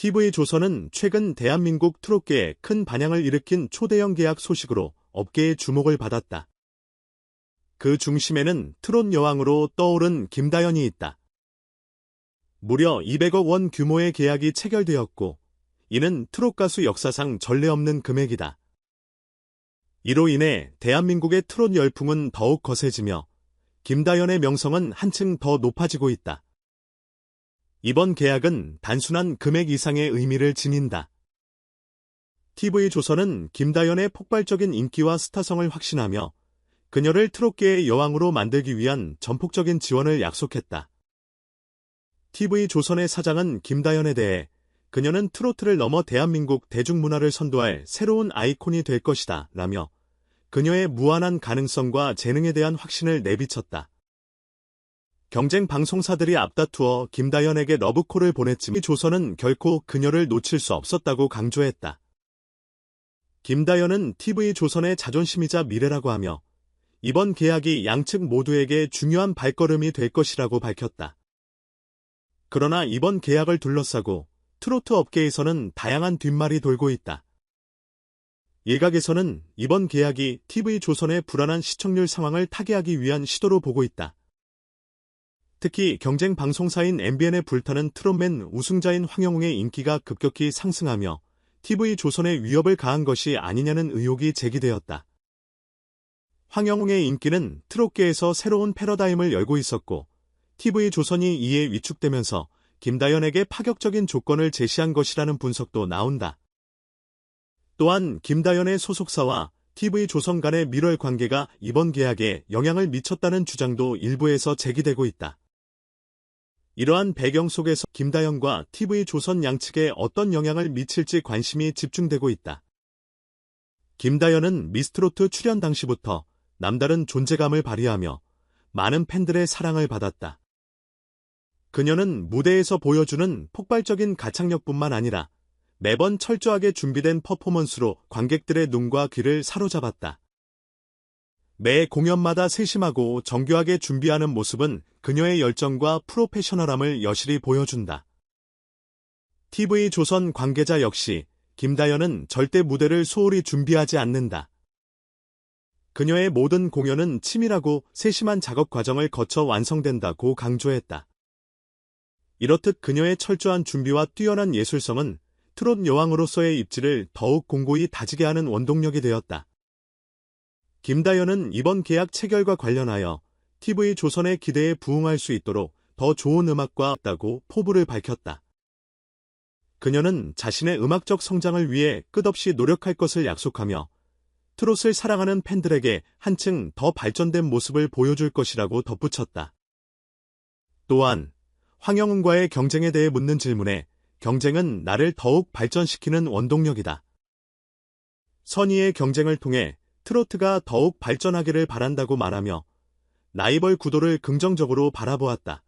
TV조선은 최근 대한민국 트롯계에 큰 반향을 일으킨 초대형 계약 소식으로 업계의 주목을 받았다. 그 중심에는 트롯 여왕으로 떠오른 김다연이 있다. 무려 200억 원 규모의 계약이 체결되었고, 이는 트롯 가수 역사상 전례 없는 금액이다. 이로 인해 대한민국의 트롯 열풍은 더욱 거세지며 김다연의 명성은 한층 더 높아지고 있다. 이번 계약은 단순한 금액 이상의 의미를 지닌다. TV조선은 김다연의 폭발적인 인기와 스타성을 확신하며 그녀를 트롯계의 여왕으로 만들기 위한 전폭적인 지원을 약속했다. TV조선의 사장은 김다연에 대해 그녀는 트로트를 넘어 대한민국 대중문화를 선도할 새로운 아이콘이 될 것이다 라며 그녀의 무한한 가능성과 재능에 대한 확신을 내비쳤다. 경쟁 방송사들이 앞다투어 김다연에게 러브콜을 보냈지만 조선은 결코 그녀를 놓칠 수 없었다고 강조했다. 김다연은 TV조선의 자존심이자 미래라고 하며 이번 계약이 양측 모두에게 중요한 발걸음이 될 것이라고 밝혔다. 그러나 이번 계약을 둘러싸고 트로트 업계에서는 다양한 뒷말이 돌고 있다. 일각에서는 이번 계약이 TV조선의 불안한 시청률 상황을 타개하기 위한 시도로 보고 있다. 특히 경쟁 방송사인 MBN에 불타는 트롯맨 우승자인 황영웅의 인기가 급격히 상승하며 TV조선에 위협을 가한 것이 아니냐는 의혹이 제기되었다. 황영웅의 인기는 트롯계에서 새로운 패러다임을 열고 있었고 TV조선이 이에 위축되면서 김다연에게 파격적인 조건을 제시한 것이라는 분석도 나온다. 또한 김다연의 소속사와 TV조선 간의 밀월 관계가 이번 계약에 영향을 미쳤다는 주장도 일부에서 제기되고 있다. 이러한 배경 속에서 김다영과 TV조선 양측에 어떤 영향을 미칠지 관심이 집중되고 있다. 김다연은 미스트로트 출연 당시부터 남다른 존재감을 발휘하며 많은 팬들의 사랑을 받았다. 그녀는 무대에서 보여주는 폭발적인 가창력뿐만 아니라 매번 철저하게 준비된 퍼포먼스로 관객들의 눈과 귀를 사로잡았다. 매 공연마다 세심하고 정교하게 준비하는 모습은 그녀의 열정과 프로페셔널함을 여실히 보여준다. TV 조선 관계자 역시 김다연은 절대 무대를 소홀히 준비하지 않는다. 그녀의 모든 공연은 치밀하고 세심한 작업 과정을 거쳐 완성된다고 강조했다. 이렇듯 그녀의 철저한 준비와 뛰어난 예술성은 트롯 여왕으로서의 입지를 더욱 공고히 다지게 하는 원동력이 되었다. 김다연은 이번 계약 체결과 관련하여 TV조선의 기대에 부응할 수 있도록 더 좋은 음악과 없다고 포부를 밝혔다. 그녀는 자신의 음악적 성장을 위해 끝없이 노력할 것을 약속하며 트롯을 사랑하는 팬들에게 한층 더 발전된 모습을 보여줄 것이라고 덧붙였다. 또한 황영은과의 경쟁에 대해 묻는 질문에 경쟁은 나를 더욱 발전시키는 원동력이다. 선의의 경쟁을 통해 트로트가 더욱 발전하기를 바란다고 말하며 라이벌 구도를 긍정적으로 바라보았다.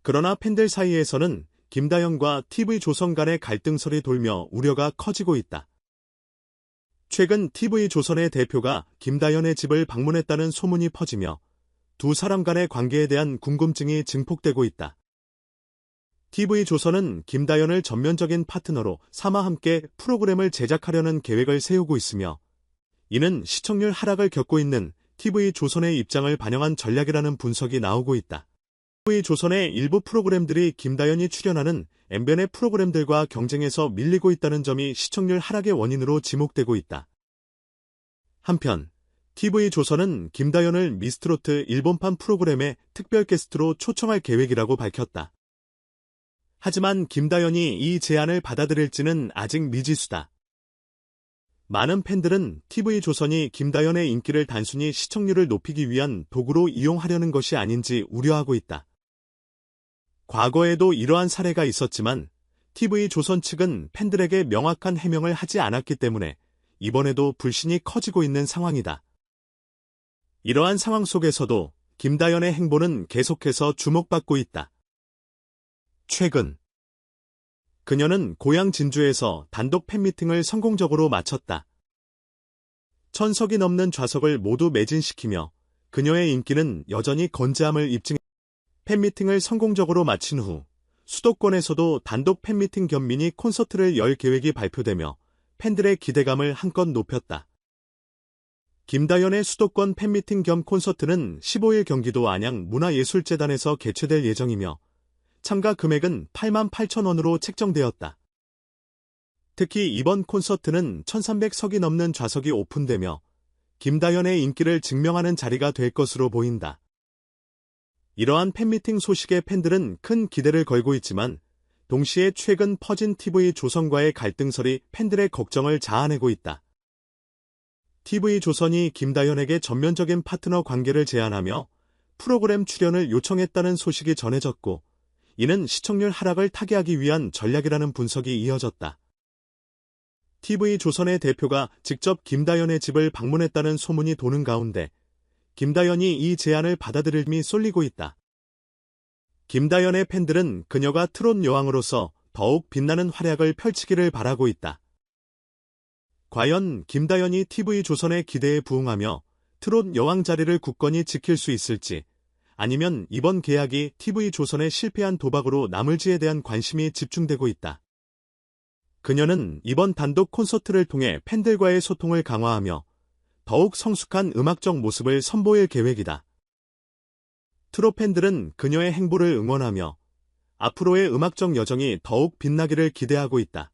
그러나 팬들 사이에서는 김다영과 TV조선 간의 갈등설이 돌며 우려가 커지고 있다. 최근 TV조선의 대표가 김다연의 집을 방문했다는 소문이 퍼지며 두 사람 간의 관계에 대한 궁금증이 증폭되고 있다. TV조선은 김다연을 전면적인 파트너로 삼아 함께 프로그램을 제작하려는 계획을 세우고 있으며 이는 시청률 하락을 겪고 있는 TV조선의 입장을 반영한 전략이라는 분석이 나오고 있다. TV조선의 일부 프로그램들이 김다연이 출연하는 엠벤의 프로그램들과 경쟁에서 밀리고 있다는 점이 시청률 하락의 원인으로 지목되고 있다. 한편 TV조선은 김다연을 미스트로트 일본판 프로그램의 특별 게스트로 초청할 계획이라고 밝혔다. 하지만 김다연이 이 제안을 받아들일지는 아직 미지수다. 많은 팬들은 TV조선이 김다연의 인기를 단순히 시청률을 높이기 위한 도구로 이용하려는 것이 아닌지 우려하고 있다. 과거에도 이러한 사례가 있었지만 TV조선 측은 팬들에게 명확한 해명을 하지 않았기 때문에 이번에도 불신이 커지고 있는 상황이다. 이러한 상황 속에서도 김다연의 행보는 계속해서 주목받고 있다. 최근 그녀는 고향 진주에서 단독 팬미팅을 성공적으로 마쳤다. 천석이 넘는 좌석을 모두 매진시키며 그녀의 인기는 여전히 건재함을 입증 팬미팅을 성공적으로 마친 후 수도권에서도 단독 팬미팅 겸 미니 콘서트를 열 계획이 발표되며 팬들의 기대감을 한껏 높였다. 김다연의 수도권 팬미팅 겸 콘서트는 15일 경기도 안양 문화예술재단에서 개최될 예정이며 참가 금액은 8만 8천 원으로 책정되었다. 특히 이번 콘서트는 1300석이 넘는 좌석이 오픈되며 김다연의 인기를 증명하는 자리가 될 것으로 보인다. 이러한 팬미팅 소식에 팬들은 큰 기대를 걸고 있지만 동시에 최근 퍼진 TV 조선과의 갈등설이 팬들의 걱정을 자아내고 있다. TV 조선이 김다연에게 전면적인 파트너 관계를 제안하며 프로그램 출연을 요청했다는 소식이 전해졌고 이는 시청률 하락을 타개하기 위한 전략이라는 분석이 이어졌다. TV조선의 대표가 직접 김다연의 집을 방문했다는 소문이 도는 가운데 김다연이 이 제안을 받아들임이 쏠리고 있다. 김다연의 팬들은 그녀가 트롯 여왕으로서 더욱 빛나는 활약을 펼치기를 바라고 있다. 과연 김다연이 TV조선의 기대에 부응하며 트롯 여왕 자리를 굳건히 지킬 수 있을지 아니면 이번 계약이 TV조선의 실패한 도박으로 남을지에 대한 관심이 집중되고 있다. 그녀는 이번 단독 콘서트를 통해 팬들과의 소통을 강화하며 더욱 성숙한 음악적 모습을 선보일 계획이다. 트롯 팬들은 그녀의 행보를 응원하며 앞으로의 음악적 여정이 더욱 빛나기를 기대하고 있다.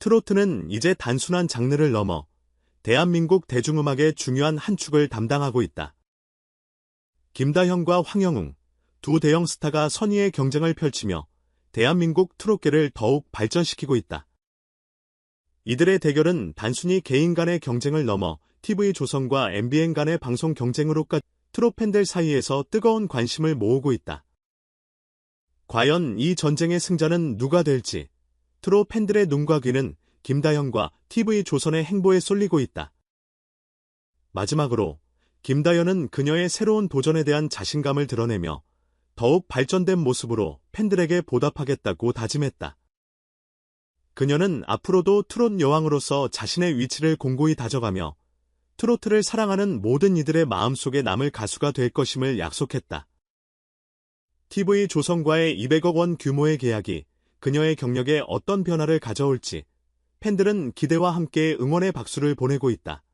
트로트는 이제 단순한 장르를 넘어 대한민국 대중음악의 중요한 한 축을 담당하고 있다. 김다현과 황영웅, 두 대형 스타가 선의의 경쟁을 펼치며 대한민국 트롯계를 더욱 발전시키고 있다. 이들의 대결은 단순히 개인 간의 경쟁을 넘어 TV조선과 MBN 간의 방송 경쟁으로까지 트롯 팬들 사이에서 뜨거운 관심을 모으고 있다. 과연 이 전쟁의 승자는 누가 될지 트롯 팬들의 눈과 귀는 김다현과 TV조선의 행보에 쏠리고 있다. 마지막으로 김다현은 그녀의 새로운 도전에 대한 자신감을 드러내며 더욱 발전된 모습으로 팬들에게 보답하겠다고 다짐했다. 그녀는 앞으로도 트롯 여왕으로서 자신의 위치를 공고히 다져가며 트로트를 사랑하는 모든 이들의 마음속에 남을 가수가 될 것임을 약속했다. TV 조선과의 200억 원 규모의 계약이 그녀의 경력에 어떤 변화를 가져올지 팬들은 기대와 함께 응원의 박수를 보내고 있다.